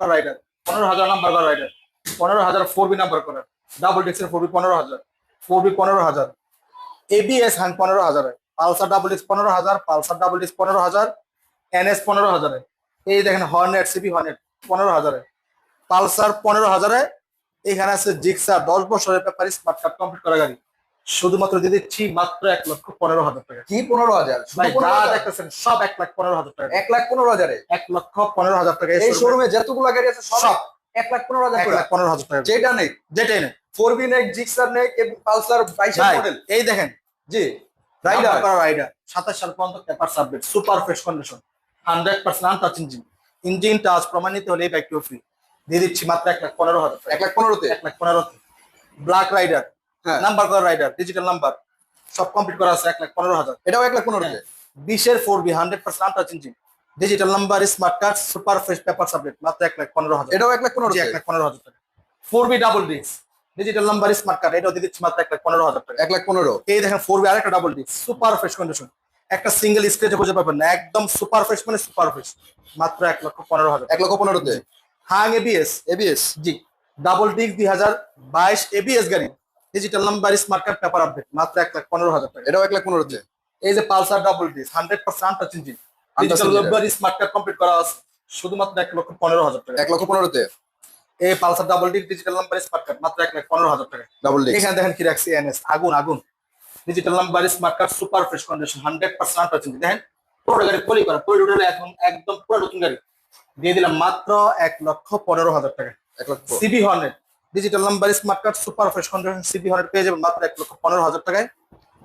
Rider পনেরো হাজার number করা রাইডার পনেরো হাজার ফোর বি নাম্বার করা ডাবল ডিক্সের ফোর বি পনেরো হাজার ফোর বি পনেরো হাজার এবিএস হ্যান্ড পনেরো হাজারে, পালসার ডাবল ডিক্স পনেরো হাজার, পালসার ডাবল ডিক্স পনেরো হাজার এনএস পনেরো হাজারে, এই দেখেন হর্নেট সিপি হর্নেট পনেরো হাজারে, পালসার পনেরো হাজারে, এখানে আছে জিক্সা দশ বছরের ব্যাপারে স্মার্ট কার্ড কমপ্লিট করা গাড়ি। শুধুমাত্র দিয়ে দিচ্ছি মাত্র এক লক্ষ পনেরো হাজার টাকা। কি পনেরো হাজার? ভাই শুধু যা 15,000? দেখতেছেন সব এক লাখ পনেরো হাজার টাকা। এক লাখ পনেরো হাজারে? এক লক্ষ পনেরো হাজার টাকা এই শোরুমে যতগুলো গাড়ি আছে সব। এক লাখ পনেরো হাজার এক লাখ পনেরো হাজার টাকা। যেটা নেই যেটাই নেই। ফোর বি নেক জিক্সার নেক পালসার বাইশের ভাই, মডেল এই দেখেন। জি রাইডার রাইডার সাতাশ সাল পর্যন্ত paper submit super fresh condition hundred percent untouch engine engine touch প্রমাণিত হলে এই বাইকটিও ফ্রি দিয়ে দিচ্ছি মাত্র এক লাখ পনেরো হাজার এক লাখ পনেরোতে? এক লাখ পনেরো ব্ল্যাক রাইডার নাম্বার করা রাইডার ডিজিটাল নাম্বার সব কমপ্লিট করা আছে এক লাখ পনেরো হাজার। এটাও এক লাখ পনেরোতে বিশের four B hundred percent untouch engine digital number smart card super fresh paper submit মাত্র এক লাখ পনেরো হাজার। এটাও এক লাখ জি, পনেরোতে এক লাখ পনেরো হাজার টাকা। Four B double disc digital number smart card এটাও দিয়ে দিচ্ছি মাত্র এক লাখ পনেরো হাজার টাকা। এক লাখ পনেরো। এই দেখেন ফোর বি আরেকটা double disc super fresh condition একটা সিঙ্গেল স্ক্রেচে খুঁজে পাবেন না একদম সুপার ফ্রেশ মানে সুপার ফ্রেশ মাত্র এক লক্ষ পনেরো হাজার। এক লক্ষ পনেরোতে? হাং এবিএস এবিএস জি। ডাবল ডিস্ক দুই হাজার বাইশ এবিএস গাড়ি। Digital number smart card paper update মাত্র এক লাখ পনেরো হাজার টাকা। এটাও এক লাখ পনেরোতে এই যে Pulsar double disc hundred percent touch engine digital number smart card complete করা আছে শুধুমাত্র এক লক্ষ পনেরো হাজার টাকা। এক লক্ষ পনেরোতে এই Pulsar double disc digital number smart card মাত্র এক লাখ পনেরো হাজার টাকা। ডাবল ডিস্ক এখানে দেখেন কি রাখছি এনএস আগুন আগুন। Digital number smart card super fresh condition hundred percent আছে দেখেন পুরো গাড়ি পলি করা পলি উঠে এখন একদম পুরো নতুন গাড়ি। দিয়ে দিলাম মাত্র এক লক্ষ পনেরো হাজার টাকা। এক লক্ষ। CB hundred digital number smart card super fresh condition CB hundred পেয়ে যাবেন মাত্র এক লক্ষ পনেরো হাজার টাকায়।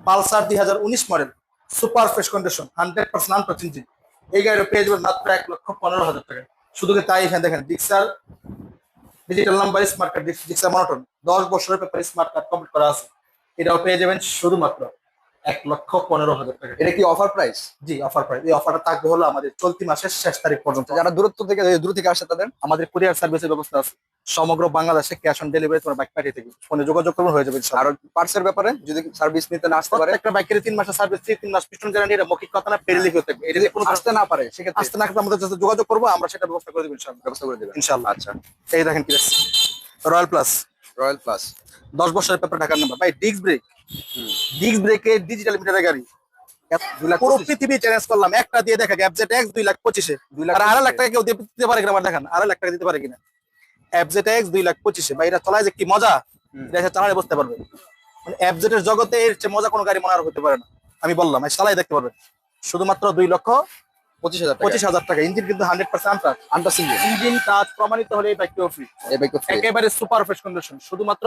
পালসার দুই হাজার উনিশ model super fresh condition hundred percent untouch engine এই গাড়িটা পেয়ে যাবেন মাত্র এক লক্ষ পনেরো হাজার টাকায়। শুধু তাই এখানে দেখেন Gixxer digital number smart card Gixxer monotone দশ বছরের পেপার স্মার্ট কার্ড কমপ্লিট করা আছে। এটাও পেয়ে যাবেন শুধুমাত্র। এক লক্ষ পনেরো হাজার টাকা। এটা কি অফার প্রাইস জি অফার প্রাইস এই অফারটা থাকবে হলো আমাদের চলতি মাসের শেষ তারিখ পর্যন্ত। যারা দূরত্ব থেকে দূর থেকে আসে তাদের আমাদের কুরিয়ার সার্ভিসের ব্যবস্থা আছে। সমগ্র বাংলাদেশে ক্যাশ অন ডেলিভারি তোমার বাইক পাঠিয়ে থাকি ফোনে যোগাযোগ করবেন হয়ে যাবে আর পার্টসের ব্যাপারে যদি সার্ভিস নিতে না আসতে পারে প্রত্যেকটা বাইকের তিন মাসের সার্ভিস তিন মাস পিস্টন গ্যারান্টি এটা মৌখিক কথা না পেরে লিখে থাকবে এটা যদি কোনো আসতে না পারে সেক্ষেত্রে আসতে না আসতে আমাদের সাথে যোগাযোগ করব আমরা সেটা ব্যবস্থা করে দেবো ইনশাল্লাহ ব্যবস্থা করে দেবেন। ইনশাল্লাহ আচ্ছা। এই দেখেন কি রয়্যাল প্লাস রয়্যাল প্লাস দশ বছরের পেপার ঢাকার নাম্বার ভাই ডিস্ক ব্রেক ডিস্ক ব্রেকে ডিজিটাল মিটারের গাড়ি। দুই লাখ পুরো পৃথিবী চ্যালেঞ্জ করলাম। একটা দিয়ে দেখা গ্যাপজেট এক্স দুই লাখ পঁচিশে। দুই লাখ আর আড়াই লাখ। টাকা কেউ দিতে পারে কিনা আমার দেখান। আড়াই লাখ টাকা দিতে পারে কিনা। অ্যাপজেট এক্স দুই লাখ পঁচিশে। ভাই এটা চলায় যে কি মজা। এটা চালালে বুঝতে পারবে। মানে অ্যাপজেটের জগতে এর চেয়ে মজা কোনো গাড়ি মনে আর হতে পারে না। আমি বললাম চালাই দেখতে পারবে। শুধুমাত্র দুই লক্ষ পঁচিশ হাজার পঁচিশ হাজার টাকা। ইঞ্জিন কিন্তু hundred percent single engine touch প্রমাণিত হলে এই বাইকটিও ফ্রি এই বাইক একেবারে সুপার ফ্রেশ কন্ডিশন শুধুমাত্র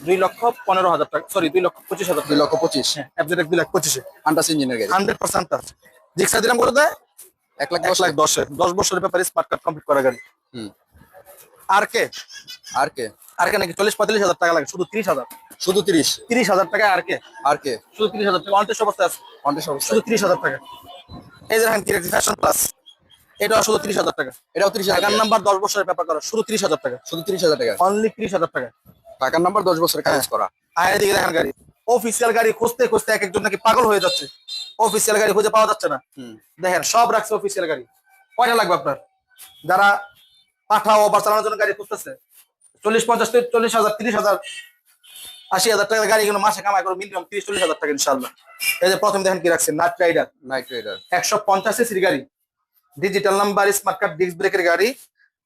দুই লক্ষ পনেরো হাজার টাকা সরি দুই লক্ষ পঁচিশ হাজার দুই লক্ষ পঁচিশ। অ্যাপজেট দুই লাখ পঁচিশে। আন্টাস ইঞ্জিনের গাড়ি। হান্ড্রেড পার্সেন্ট টাচ জিক্সা দিলাম করে দেয়? এক লাখ দশ। লাখ দশে। দশ বছরের ব্যাপারে স্মার্ট কার্ড কমপ্লিট করা গাড়ি। হুম। আর কে আর কে আর কে নাকি চল্লিশ পঁয়তাল্লিশ হাজার টাকা লাগে? শুধু তিরিশ হাজার। শুধু তিরিশ। তিরিশ হাজার টাকা আর কে আর কে শুধু তিরিশ হাজার টাকা। অন্টেস অবস্থায় আছে। অবস্থা শুধু তিরিশ হাজার টাকা। এই যে দেখেন কিরেক্ট ফ্যাশন প্লাস এটা শুধু তিরিশ হাজার টাকা। এটাও তিরিশ টাকার টাকা। নাম্বার দশ বছরের ব্যাপার করা শুধু তিরিশ হাজার টাকা শুধু তিরিশ হাজার টাকা। অনলি তিরিশ হাজার টাকা। টাকার নাম্বার দশ বছরের কাজ করা। আয়ের দিকে দেখেন গাড়ি অফিসিয়াল গাড়ি খুঁজতে খুঁজতে এক একজন নাকি পাগল হয়ে যাচ্ছে। অফিসিয়াল গাড়ি খুঁজে পাওয়া যাচ্ছে না। দেখেন সব রাখছে অফিসিয়াল গাড়ি। কয়টা লাগবে আপনার? যারা পাঠাও বা চালানোর জন্য গাড়ি খুঁজতেছে চল্লিশ পঞ্চাশ চল্লিশ হাজার তিরিশ হাজার আশি হাজার টাকার গাড়ি কিন্তু মাসে কামাই করে মিনিমাম তিরিশ চল্লিশ হাজার টাকা ইনশাল্লাহ এই যে প্রথমে দেখেন কি রাখছে নাইট রাইডার নাইট রাইডার একশো পঞ্চাশ সিসির গাড়ি digital number smart card disc ব্রেকের গাড়ি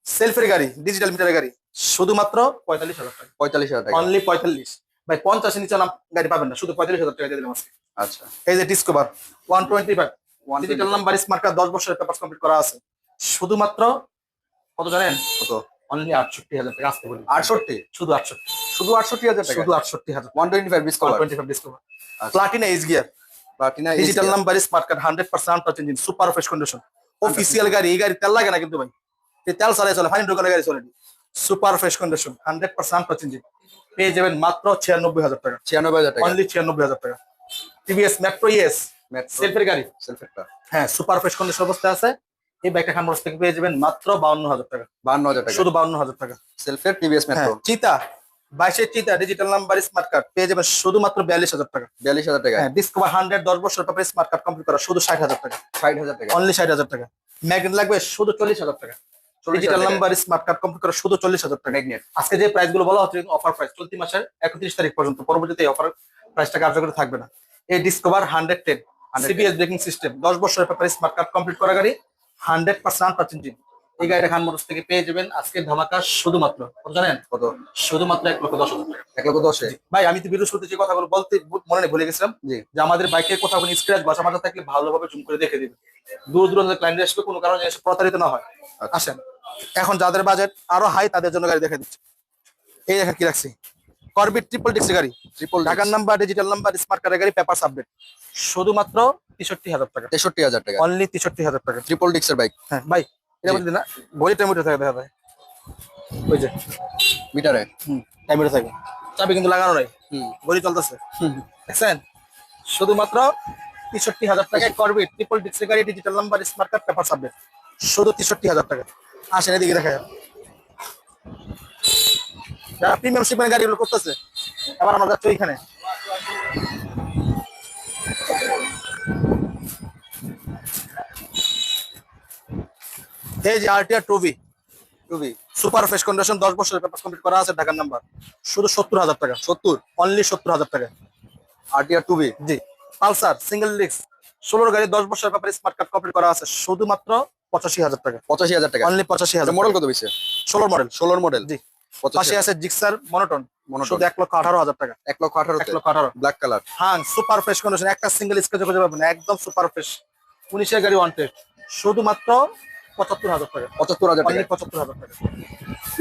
সেলফের গাড়ি ডিজিটাল মিটারের গাড়ি শুধুমাত্র পঁয়তাল্লিশ হাজার টাকা। পঁয়তাল্লিশ হাজার টাকা। অনলি পঁয়তাল্লিশ। ভাই পঞ্চাশের নিচে নাম গাড়ি পাবেন না শুধু পঁয়তাল্লিশ হাজার টাকা দিয়ে দিলাম আজকে। আচ্ছা। এই যে Discover one twenty five 125 digital number smart card দশ বছরের পেপার কমপ্লিট করা আছে। শুধুমাত্র কত জানেন? কত? অনলি আটষট্টি হাজার টাকা আসতে বলি। আটষট্টি? শুধু আটষট্টি। শুধু আটষট্টি হাজার টাকা শুধু আটষট্টি হাজার one twenty five discount twenty five. Platina H gear Platina digital number smart card hundred percent touch engine super fresh condition official গাড়ি এই গাড়ি তেল লাগে না কিন্তু ভাই। তেল চালাই চলে ফাইন ঢোকানো গাড়ি চলে। Super fresh condition hundred percent touch engine পেয়ে যাবেন মাত্র ছিয়ানব্বই হাজার টাকা। ছিয়ানব্বই হাজার টাকা। অনলি ছিয়ানব্বই হাজার টাকা। টিভিএস মেট্রো ইএস সেলফের গাড়ি। সেলফেরটা হ্যাঁ সুপার ফ্রেশ কন্ডিশন অবস্থায় আছে। এই বাইকটা খান থেকে পেয়ে যাবেন মাত্র বাউন্ন হাজার টাকা। বান্ন হাজার টাকা। শুধু বাউন্ন হাজার টাকা। সেলফের টিভিএস মেট্রো চিতা। বাইশের চিতা ডিজিটাল নাম্বার স্মার্ট কার্ড পেয়ে যাবেন শুধুমাত্র বিয়াল্লিশ হাজার টাকা। বিয়াল্লিশ হাজার টাকা। হ্যাঁ ডিসকভার হান্ড্রেড দশ বছর স্মার্ট কার্ড কমপ্লিট করা শুধু ষাট হাজার টাকা। ষাট হাজার টাকা। অনলি ষাট হাজার টাকা। ম্যাগনেট লাগবে শুধু চল্লিশ হাজার টাকা। ডিজিটাল টাকা। নাম্বার স্মার্ট কার্ড কমপ্লিট করে শুধু চল্লিশ হাজার টাকা। ম্যাগনেট আজকে যে প্রাইসগুলো বলা হচ্ছে অফার প্রাইস চলতি মাসের একত্রিশ তারিখ পর্যন্ত পরবর্তীতে অফার প্রাইসটা কার্যকরী থাকবে না। এই Discover hundred ten 110 CBS braking system দশ বছরের পেপার স্মার্ট কার্ড কমপ্লিট করা গাড়ি হান্ড্রেড পার্সেন্ট এই গাড়িটা খান মোটরস থেকে পেয়ে যাবেন। আজকে ধামাকা শুধুমাত্র কত জানেন? কত? শুধুমাত্র এক লক্ষ দশ এক লক্ষ দশে ভাই আমি তো ভিডিও শুরুতে যে কথাগুলো বলতে মনে নেই ভুলে গেছিলাম। যে আমাদের বাইকের কোথাও কোনো স্ক্র্যাচ বসা মাজা থাকলে ভালোভাবে জুম করে দেখে দিবে। দূর দূরান্ত ক্লায়েন্ট আসবে কোনো কারণে এসে প্রতারিত না হয়। আচ্ছা। আসেন। এখন যাদের বাজেট আরও হাই তাদের জন্য গাড়ি দেখে দিচ্ছি। এই দেখেন কি রাখছি। করবিট ট্রিপল ডিক্সি গাড়ি। ট্রিপল ঢাকার নাম্বার ডিজিটাল নাম্বার স্মার্ট কার্ডের গাড়ি পেপার আপডেট শুধুমাত্র তেষট্টি হাজার টাকা। তেষট্টি হাজার টাকা। অনলি তেষট্টি হাজার টাকা। ট্রিপল ডিক্সের বাইক হ্যাঁ ভাই এটা। বলতে না ঘড়ি টাইমিটার থাকে দেখা যায়। ওই যে মিটারে। হুম টাইমিটার থাকে। চাবি কিন্তু লাগানো নাই। হুম। ঘড়ি চলতেছে। দেখছেন? শুধুমাত্র তেষট্টি হাজার টাকায় ট্রিপল ডিক্সি গাড়ি digital number smart card paper update শুধু তেষট্টি হাজার টাকা। আসেন এদিকে দেখা যাবে যারা প্রিমিয়াম গাড়িগুলো করতেছে আবার আমরা যাচ্ছি ওইখানে। এই যে RTR two V two V super fresh condition দশ বছরের পেপার কমপ্লিট করা আছে ঢাকার নাম্বার শুধু সত্তর হাজার টাকা সত্তর অনলি সত্তর হাজার টাকা। আরটিআর টুবি জি। পালসার সিঙ্গেল ডিস্ক ষোলোর গাড়ি দশ বছরের পেপার স্মার্ট কার্ড কমপ্লিট করা আছে শুধুমাত্র পঁচাশি হাজার টাকা। পঁচাশি হাজার টাকা। অনলি পঁচাশি হাজার মডেল কত বেশি ষোলোর মডেল ষোলোর মডেল জি। পাশে আছে জিক্সার মনোটন। শুধু এক লক্ষ আঠারো হাজার টাকা। এক লক্ষ আঠারো এক লক্ষ আঠারো। ব্ল্যাক কালার হ্যাঁ সুপার ফ্রেশ কন্ডিশন একটা সিঙ্গেল স্কেচ খুঁজে পাবেন। না, একদম সুপার ফ্রেশ উনিশের গাড়ি ওয়ান্টেড শুধুমাত্র পঁচাত্তর হাজার টাকা। পঁচাত্তর হাজার টাকা। পঁচাত্তর হাজার টাকা।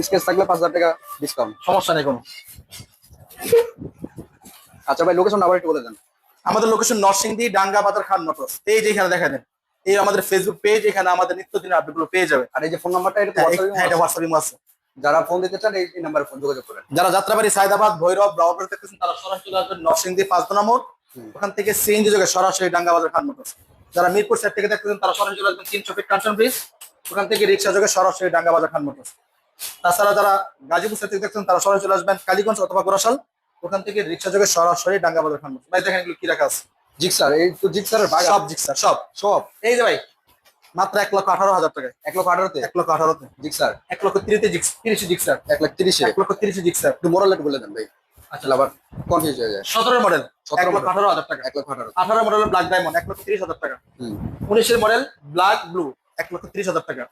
স্কেচ থাকলে পাঁচ হাজার টাকা ডিসকাউন্ট সমস্যা নেই কোনো। আচ্ছা ভাই লোকেশন আবার একটু বলে দেন। আমাদের লোকেশন নরসিংদী ডাঙ্গা বাজার খান মোটরস এই যে এখানে দেখা দেন এই আমাদের ফেসবুক পেজ এখানে আমাদের নিত্যদিনের আপডেটগুলো পেয়ে যাবে আর এই যে ফোন নাম্বারটা এটা হ্যাঁ, হ্যাঁ, এটা আছে। আছে। যারা ফোন দিতে চান এই নাম্বারে ফোন যোগাযোগ করেন। যারা যাত্রাবাড়ি সায়দাবাদ ভৈরব ব্রাউডার দেখতেছেন তারা সরাসরি আসবেন নরসিংদী পাঁচ নম্বর ওখান থেকে সিএনজি যোগে সরাসরি ডাঙ্গা বাজার খান মোটরস যারা মিরপুর সাইড থেকে দেখতেছেন তারা সরাসরি চলে আসবেন তিনশো ফিট কাঞ্চন ব্রিজ ওখান থেকে রিক্সা যোগে সরাসরি ডাঙ্গা বাজার খান মোটরস। তাছাড়া যারা গাজীপুর থেকে দেখতেছেন তারা সরাসরি চলে আসবেন কালীগঞ্জ অথবা গোরাশাল। ওখান থেকে রিক্সা যোগে সরাসরি ডাঙ্গা বাজার খান মোটরস। ভাই দেখেন এগুলো কি রাখা আছে? জিক্সার এই তো জিক্সারের বাঘ সব জিক্সার সব। সব। এই যে ভাই মাত্র এক লক্ষ আঠারো হাজার টাকায়। এক লক্ষ আঠারোতে? এক লক্ষ আঠারোতে। জিক্সার। এক লক্ষ তিরিশে জিক্স তিরিশে জিক্সার। এক লাখ তিরিশে? এক লক্ষ তিরিশে জিক্সার। একটু মোরাল একটু বলে দেন ভাই। আচ্ছা আবার কনফিউজ হয়ে যায়। সতেরো মডেল 17 লক্ষ আঠারো হাজার টাকা। এক লক্ষ আঠারো। আঠারো মডেলের ব্ল্যাক ডায়মন্ড এক লক্ষ তিরিশ হাজার টাকা। উনিশের মডেল ব্ল্যাক ব্লু এক লক্ষ তিরিশ হাজার টাকা।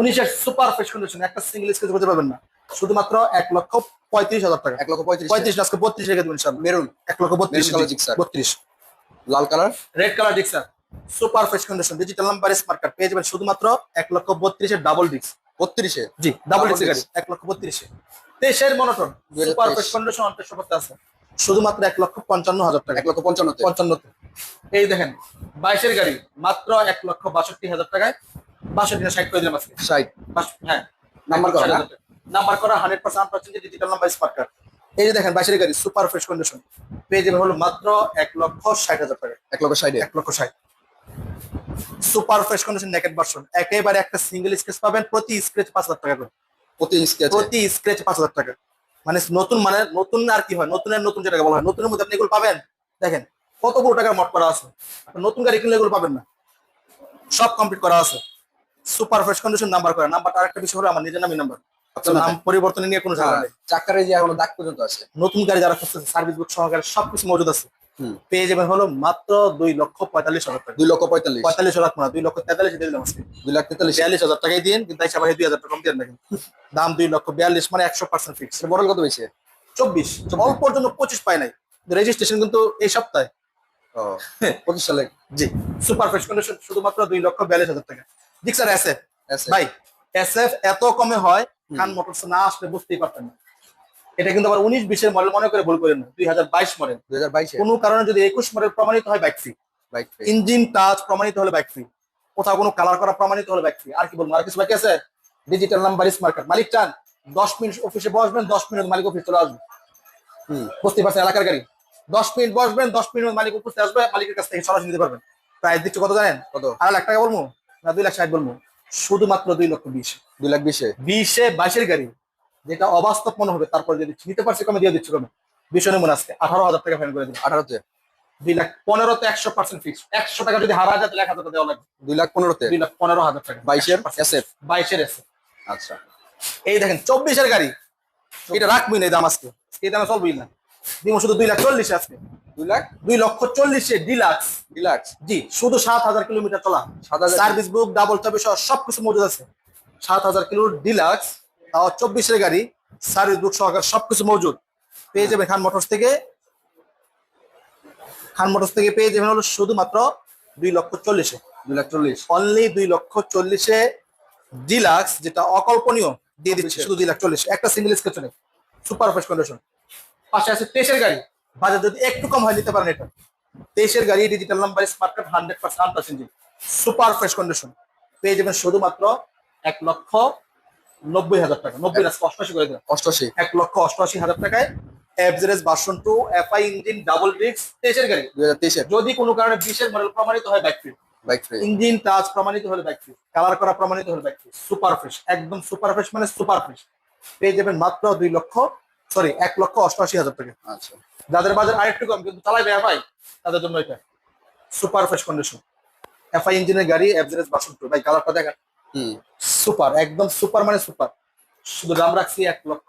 উনিশের সুপার ফ্রেশ কন্ডিশন একটা সিঙ্গেল স্কেচ করতে পারবেন না। শুধুমাত্র এক লক্ষ পঁয়ত্রিশ হাজার টাকা। এক লক্ষ পঁয়ত্রিশ পঁয়ত্রিশ আজকে বত্রিশ রেখে দেবেন ইনশাল্লাহ মেরুন। এক লক্ষ বত্রিশ। বত্রিশ। লাল colour red colour Gixxer super fresh condition digital number smart card পেয়ে যাবেন শুধুমাত্র এক লক্ষ বত্রিশের ডাবল ডিক্স বত্রিশে? জি ডাবল গাড়ি এক লক্ষ বত্রিশে। তেইশের মনোটন সুপার ফ্রেশ কন্ডিশন করতে আছে। শুধুমাত্র এক লক্ষ পঞ্চান্ন হাজার টাকা। এক লক্ষ পঞ্চান্ন পঞ্চান্নতে। এই দেখেন বাইশের গাড়ি মাত্র এক লক্ষ বাষট্টি হাজার টাকায়। বাষট্টি না ষাট করে দিলাম আজকে। ষাট। হ্যাঁ। নাম্বার করা? নাম্বার করা hundred percent percent digital number smart card এই যে দেখেন বাইশের গাড়ি সুপার ফ্রেশ কন্ডিশন পেয়ে যাবে হলো মাত্র এক লক্ষ ষাট হাজার টাকা এক লক্ষ ষাটে। এক লক্ষ ষাট। Super fresh condition naked version একেবারে একটা সিঙ্গেল স্ক্রেচ পাবেন প্রতি স্ক্রেচ পাঁচ হাজার টাকা করে। প্রতি স্কেচ প্রতি স্ক্রেচ পাঁচ হাজার টাকা। মানে নতুন মানে নতুন আর কি হয় নতুনের নতুন যেটাকে বলা হয় নতুনের মধ্যে আপনি এগুলো পাবেন? দেখেন কত বড় টাকার মট করা আছে? নতুন গাড়ি কিনলে এগুলো পাবেন না। সব কমপ্লিট করা আছে। সুপার ফ্রেশ কন্ডিশন নাম্বার করা। নাম্বারটা আরেকটা বিষয় হলো আমার নিজের নামই নাম্বার নাম পরিবর্তন নিয়ে কোনো ঝামেলা নেই। চাকারে যে এখনও দাগ পর্যন্ত আছে। নতুন গাড়ি যারা খুঁজতেছে সার্ভিস বুক সহকারে সবকিছু মজুদ আছে। পেয়ে যাবেন হলো মাত্র দুই লক্ষ পঁয়তাল্লিশ হাজার টাকা। দুই লক্ষ পঁয়তাল্লিশ। পঁয়তাল্লিশ হাজার না দুই লক্ষ তেতাল্লিশ দিয়ে দিলাম আজকে। দুই লাখ তেতাল্লিশ। বিয়াল্লিশ হাজার টাকাই দিন কিন্তু তাই সবাই দুই হাজার টাকা কম দিয়ে দাম দুই লক্ষ বিয়াল্লিশ মানে একশো পার্সেন্ট ফিক্স মডেল কত বেশি চব্বিশ। জন্য পঁচিশ পায় নাই। রেজিস্ট্রেশন কিন্তু এই সপ্তাহে। পঁচিশ সালে। জি। সুপার ফ্রেশ কন্ডিশন শুধুমাত্র দুই লক্ষ বিয়াল্লিশ হাজার টাকা। জি স্যার এস এফ ভাই এস এফ এত কমে হয় খান মোটরস না আসলে বুঝতেই পারতেন না। এটা কিন্তু আবার উনিশ বিশের মডেল মনে করে ভুল করেন না দুই হাজার বাইশ মডেল দুই হাজার বাইশে? কোনো কারণে যদি একুশ মডেল প্রমাণিত হয় bike free bike engine touch প্রমাণিত হলে বাইক ফ্রি কোথাও কোনো কালার করা প্রমাণিত হলে বাইক ফ্রি আর কি বলব আর কিছু বাকি আছে? ডিজিটাল নাম্বার স্মার্ট মালিক চান দশ মিনিট অফিসে বসবেন দশ মিনিট মালিক অফিস চলে আসবে। হুম। বুঝতে পারছেন এলাকার গাড়ি? দশ মিনিট বসবেন দশ মিনিট মালিক উপস্থিত আসবে মালিকের কাছ থেকে সরাসরি নিতে পারবেন। প্রাইস দিচ্ছে কত জানেন? কত? আড়াই লাখ টাকা বলব না দুই লাখ ষাট বলব? শুধুমাত্র দুই লক্ষ বিশ। দুই লাখ বিশে? বিশে বাইশের গাড়ি। যেটা অবাস্তব মনে হবে তারপর যদি নিতে পারছি কমে দিয়ে দিচ্ছি কমে। বিশে মনে আজকে আঠারো হাজার টাকা ফাইন করে দিলাম আঠারোতে দুই লাখ পনেরোতে একশো পার্সেন্ট ফিক্স একশো টাকা যদি হারা যায় তাহলে এক হাজার টাকা দেওয়া লাগবে। দুই লাখ পনেরোতে দুই লাখ পনেরো হাজার টাকা। বাইশের? এস এফ বাইশের এসে আচ্ছা। এই দেখেন চব্বিশের গাড়ি। এটা রাখবি না এই দাম আজকে। এই দামে চলবই না। দিব শুধু দুই লাখ চল্লিশে আজকে। দুই লাখ? দুই লক্ষ চল্লিশে ডিলাক্স। ডিলাক্স? জি শুধু সাত হাজার কিলোমিটার চলা। 7,000 সার্ভিস বুক ডাবল চাবি সহ সবকিছু মজুদ আছে। সাত হাজার কিলো ডিলাক্স। তাও চব্বিশের গাড়ি সার্ভিস বুক সহকারে সবকিছু মজুদ। পেয়ে যাবেন খান মোটরস থেকে। খান মোটরস থেকে পেয়ে যাবেন হলো শুধুমাত্র দুই লক্ষ চল্লিশে। দুই লাখ চল্লিশ। অনলি দুই লক্ষ চল্লিশে ডিলাক্স যেটা অকল্পনীয় দিয়ে দিচ্ছে শুধু দুই লাখ চল্লিশ। একটা সিঙ্গেল স্কেচ নেই সুপার ফ্রেশ কন্ডিশন পাশে আছে তেইশের গাড়ি। বাজার যদি একটু কম হয় নিতে পারেন এটা। তেইশের গাড়ি digital number smart card hundred percent super fresh condition পেয়ে যাবেন শুধুমাত্র এক লক্ষ নব্বই হাজার টাকা নব্বই অষ্টআশি করে দেবেন অষ্টআশি। এক লক্ষ অষ্টআশি হাজার টাকায় FZS version two FI engine double disc তেইশের গাড়ি। দুই হাজার তেইশের। যদি কোনো কারণে বিশের মডেল প্রমাণিত হয় bike free bike free engine touch প্রমাণিত হলে বাইক ফ্রি কালার করা প্রমাণিত হলে বাইক ফ্রি সুপার ফ্রেশ একদম সুপার ফ্রেশ মানে সুপার ফ্রেশ পেয়ে যাবেন মাত্র দুই লক্ষ সরি এক লক্ষ অষ্টআশি হাজার টাকা। আচ্ছা। যাদের বাজার আরেকটু কম কিন্তু চালাইবে এফআই তাদের জন্য এটা। সুপার ফ্রেশ কন্ডিশন এফআই ইঞ্জিনের গাড়ি এফজেরেস বাসন টু ভাই কালারটা দেখেন। সুপার একদম সুপার মানে সুপার। শুধু দাম রাখছি এক লক্ষ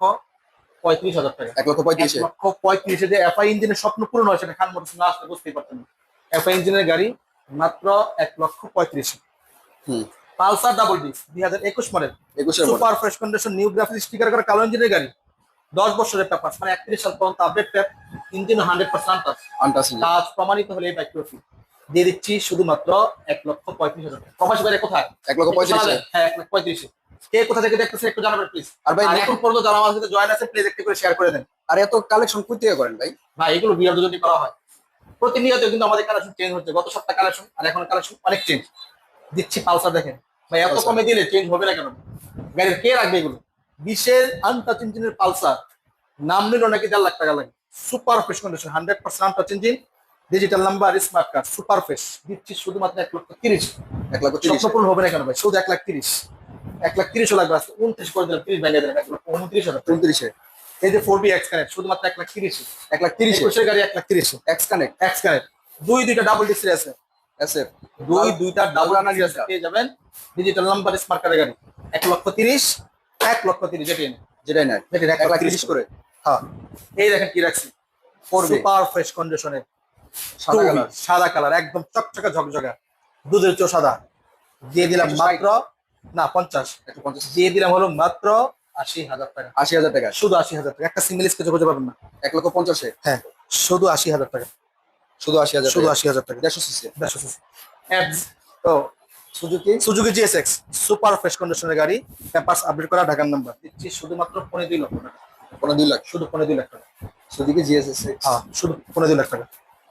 পঁয়ত্রিশ হাজার টাকা। এক লক্ষ এক লক্ষ পঁয়ত্রিশে যে এফআই ইঞ্জিনের স্বপ্ন পূরণ হয় সেটা খান মোটরস না আসলে বুঝতেই পারতেন না। এফআই ইঞ্জিনের গাড়ি মাত্র এক লক্ষ পঁয়ত্রিশ। হুম। পালসার ডাবল ডিস্ক দুই হাজার একুশ model super fresh condition new graphics sticker করা কালো ইঞ্জিনের গাড়ি। দশ বছরের পেপার মানে একত্রিশ সাল পর্যন্ত আপডেট প্যাপ ইঞ্জিন হান্ড্রেড পার্সেন্ট আনটাসি কাজ প্রমাণিত হলে এই বাইক ফি দিয়ে দিচ্ছি শুধুমাত্র এক লক্ষ পঁয়ত্রিশ হাজার টাকা। প্রবাসী বাইরে কোথায়? এক লক্ষ পঁয়ত্রিশে হ্যাঁ এক লক্ষ পঁয়ত্রিশে। কে কোথা থেকে দেখতেছে একটু জানাবেন প্লিজ আর ভাই, এখন পর্যন্ত যারা আমার সাথে জয়েন আছে প্লিজ একটু করে শেয়ার করে দেন। আর এত কালেকশন কই থেকে করেন ভাই? ভাই এগুলো বিয়ার যদি করা হয়। প্রতিনিয়ত কিন্তু আমাদের কালেকশন চেঞ্জ হচ্ছে। গত সপ্তাহ কালেকশন আর এখন কালেকশন অনেক চেঞ্জ দিচ্ছি পালসার দেখেন। ভাই এত কমে দিলে চেঞ্জ হবে না কেন? গাড়ির কে রাখবে এগুলো? বিশের আনটাচ ইঞ্জিনের পালসার নাম নিল নাকি দেড় লাখ টাকা লাগে। Super fresh condition hundred percent untouched engine digital number smart card super fresh দিচ্ছি শুধুমাত্র এক লক্ষ তিরিশ। এক লক্ষ তিরিশ। স্বপ্ন হবে না কেন ভাই? শুধু এক লাখ তিরিশ। এক লাখ তিরিশও লাগবে আজকে। উনত্রিশ করে দিলাম তিরিশ দিলাম এক লক্ষ উনত্রিশ টাকা। উনত্রিশে। এই যে ফোর বি এক্স কানেক্ট শুধুমাত্র এক লাখ তিরিশ। এক লাখ তিরিশে। একুশের গাড়ি এক লাখ তিরিশ। এক্স কানেক্ট এক্স কানেক্ট দুই দুইটা ডাবল ডিসপ্লে আছে এসএফ দুই দুইটা ডাবল আনা ডিসপ্লে আছে পেয়ে যাবেন। ডিজিটাল নাম্বার স্মার্ট কার্ডের গাড়ি। এক লক্ষ তিরিশ এক লক্ষ তিরিশ যেটি এনে যেটাই নাই যেটি এক লাখ তিরিশ করে। হ্যাঁ। এই দেখেন কি রাখছি। Four B। সুপার ফ্রেশ কন্ডিশনের সাদা কালার সাদা কালার একদম চকচকা ঝকঝকা। দুধের চো সাদা। দিয়ে দিলাম মাত্র না পঞ্চাশ। দিয়ে দিলাম হলো মাত্র আশি হাজার টাকা। আশি হাজার টাকা। শুধু আশি হাজার টাকা। একটা সিঙ্গেল স্কেচে খুঁজে পাবেন না। এক লক্ষ পঞ্চাশে? হ্যাঁ শুধু আশি হাজার টাকা। শুধু আশি হাজার শুধু আশি হাজার টাকা। দেড়শো সিসি দেড়শো সিসি তো Suzuki Suzuki GSX super fresh কন্ডিশনের গাড়ি। পেপারস আপডেট করা ঢাকার নাম্বার দিচ্ছি শুধুমাত্র পনেরো দুই লক্ষ টাকা। কোনো দুই লাখ। শুধু পনেরো দুই লাখ টাকা। সুজুকি জিএসএস হ্যাঁ শুধু পনেরো দুই লাখ টাকা।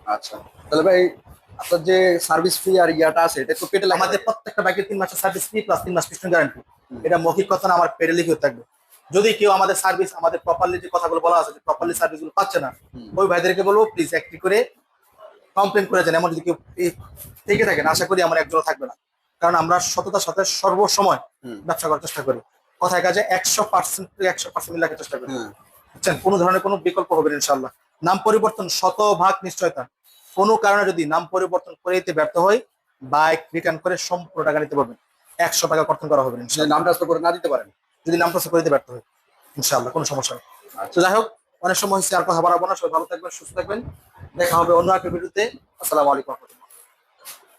আচ্ছা। তাহলে ভাই আপনার যে সার্ভিস ফি আর ইয়াটা আছে এটা লাগে আমাদের প্রত্যেকটা বাইকের তিন মাসের সার্ভিস ফ্রি প্লাস তিন মাস পিছনে গ্যারান্টি এটা মৌখিক কথা না আমার লিখে থাকবে। যদি কেউ আমাদের সার্ভিস আমাদের প্রপারলি যে কথাগুলো বলা আছে প্রপারলি সার্ভিসগুলো পাচ্ছে না ওই ভাইদেরকে বলব প্লিজ একটি করে কমপ্লেন করে যান এমন যদি কেউ থেকে থাকেন আশা করি আমার একজনও থাকবে না। কারণ আমরা সততার সাথে সর্বসময় ব্যবসা করার চেষ্টা করি। কথায় কাজে একশো পার্সেন্ট একশো পার্সেন্ট রাখার চেষ্টা করি। বুঝছেন? কোনো ধরনের কোনো বিকল্প হবে ইনশাল্লাহ নাম পরিবর্তন শতভাগ নিশ্চয়তা। কোনো কারণে যদি নাম পরিবর্তন করে দিতে ব্যর্থ হয় বাইক রিটার্ন করে সম্পূর্ণ টাকা নিতে পারবেন একশো টাকা কর্তন করা হবে না যদি নাম করে না দিতে পারেন? যদি নাম ট্রান্সফার করে দিতে ব্যর্থ হয় ইনশাল্লাহ কোনো সমস্যা নেই। আচ্ছা। তো যাই হোক অনেক সময় হচ্ছে আর কথা বাড়াবো না সবাই ভালো থাকবেন সুস্থ থাকবেন। দেখা হবে অন্য একটা ভিডিওতে। আসসালামু আলাইকুম।